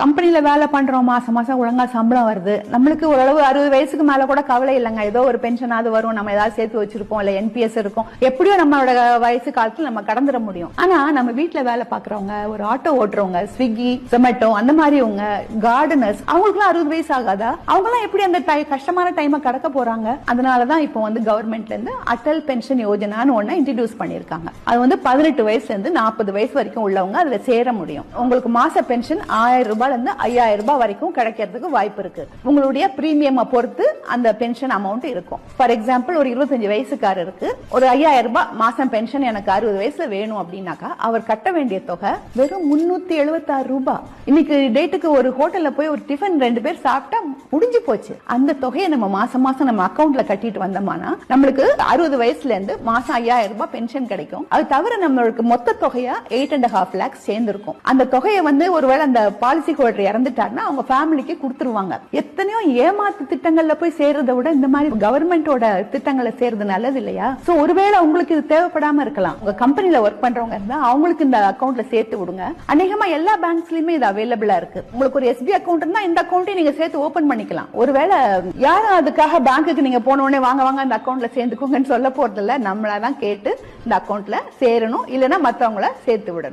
கம்பெனில வேலை பண்றோம் மாசம் மாசம் ஒழுங்கா சம்பளம் வருது. நம்மளுக்கு ஓரளவு அறுபது வயசுக்கு மேல கூட கவலை இல்லைங்க. ஏதோ ஒரு பென்ஷனாவது வரும். நம்ம ஏதாவது சேர்த்து வச்சிருப்போம் இல்ல என்பிஎஸ் இருக்கும். எப்படியோ நம்மளோட வயசு காலத்துல நம்ம கடந்துட முடியும். ஆனா நம்ம வீட்ல வேலை பாக்குறவங்க ஒரு ஆட்டோ ஓட்டுறவங்க ஸ்விக்கி ஜொமேட்டோ அந்த மாதிரிவங்க கார்டனர்ஸ் அவங்களுக்குலாம் அறுபது வயசு ஆகாதா? அவங்க எல்லாம் எப்படி அந்த கஷ்டமான டைமை கடக்க போறாங்க? அதனாலதான் இப்போ வந்து கவர்மெண்ட்ல இருந்து அட்டல் பென்ஷன் யோஜனான்னு ஒண்ணு இன்ட்ரடியூஸ் பண்ணிருக்காங்க அது வந்து பதினெட்டு வயசுல இருந்து நாற்பது வயசு வரைக்கும் உள்ளவங்க அதுல சேர முடியும். உங்களுக்கு மாச பென்ஷன் ஆயிரம் ரூபாய் ரூபாயிலிருந்து ஐயாயிரம் ரூபாய் வரைக்கும் கிடைக்கிறதுக்கு வாய்ப்பு இருக்கு. உங்களுடைய பிரீமியம் பொறுத்து அந்த பென்ஷன் அமௌண்ட் இருக்கும். ஃபார் எக்ஸாம்பிள் ஒரு இருபத்தஞ்சு வயசுக்காரருக்கு ஒரு ஐயாயிரம் ரூபாய் மாசம் பென்ஷன் எனக்கு அறுபது வயசுல வேணும் அப்படின்னாக்கா அவர் கட்ட வேண்டிய தொகை வெறும் முன்னூத்தி எழுபத்தாறு ரூபாய். இன்னைக்கு டேட்டுக்கு ஒரு ஹோட்டல்ல போய் ஒரு டிஃபன் ரெண்டு பேர் சாப்பிட்டா முடிஞ்சு போச்சு. அந்த தொகையை நம்ம மாசம் மாசம் நம்ம அக்கௌண்ட்ல கட்டிட்டு வந்தோம்னா நம்மளுக்கு அறுபது வயசுல இருந்து மாசம் ஐயாயிரம் ரூபாய் பென்ஷன் கிடைக்கும். அது தவிர நம்மளுக்கு மொத்த தொகையா எயிட் அண்ட் ஹாஃப் லேக்ஸ் சேர்ந்திருக்கும். அந்த தொகையை வந்து ஒருவேளை அந்த பாலிசி ஹோல்டர் இறந்துட்டாருன்னா அவங்க ஃபேமிலிக்கு கொடுத்துருவாங்க. எத்தனையோ ஏமாத்து திட்டங்கள்ல போய் சேர்றத விட இந்த மாதிரி கவர்மெண்டோட திட்டங்களை சேர்றது நல்லது இல்லையா? சோ ஒருவேளை உங்களுக்கு இது தேவைப்படாம இருக்கலாம். உங்க கம்பெனில ஒர்க் பண்றவங்க இருந்தா அவங்களுக்கு இந்த அக்கவுண்ட்ல சேர்த்து விடுங்க. அநேகமா எல்லா பேங்க்ஸ்லயுமே இது அவைலபிளா இருக்கு. உங்களுக்கு ஒரு எஸ்பி அக்கவுண்ட் இருந்தா இந்த அக்கௌண்ட்டையும் நீங்க சேர்த்து ஓபன் பண்ணிக்கலாம். ஒருவேளை யாரும் அதுக்காக பேங்க்குக்கு நீங்க போன உடனே வாங்க வாங்க அந்த அக்கவுண்ட்ல சேர்ந்துக்கோங்கன்னு சொல்ல போறது இல்ல நம்மளா தான் கேட்டு இந்த அக்கவுண்ட்ல சேரணும். இல்லைன்னா மத்தவங்கள சேர்த்து விடணும்.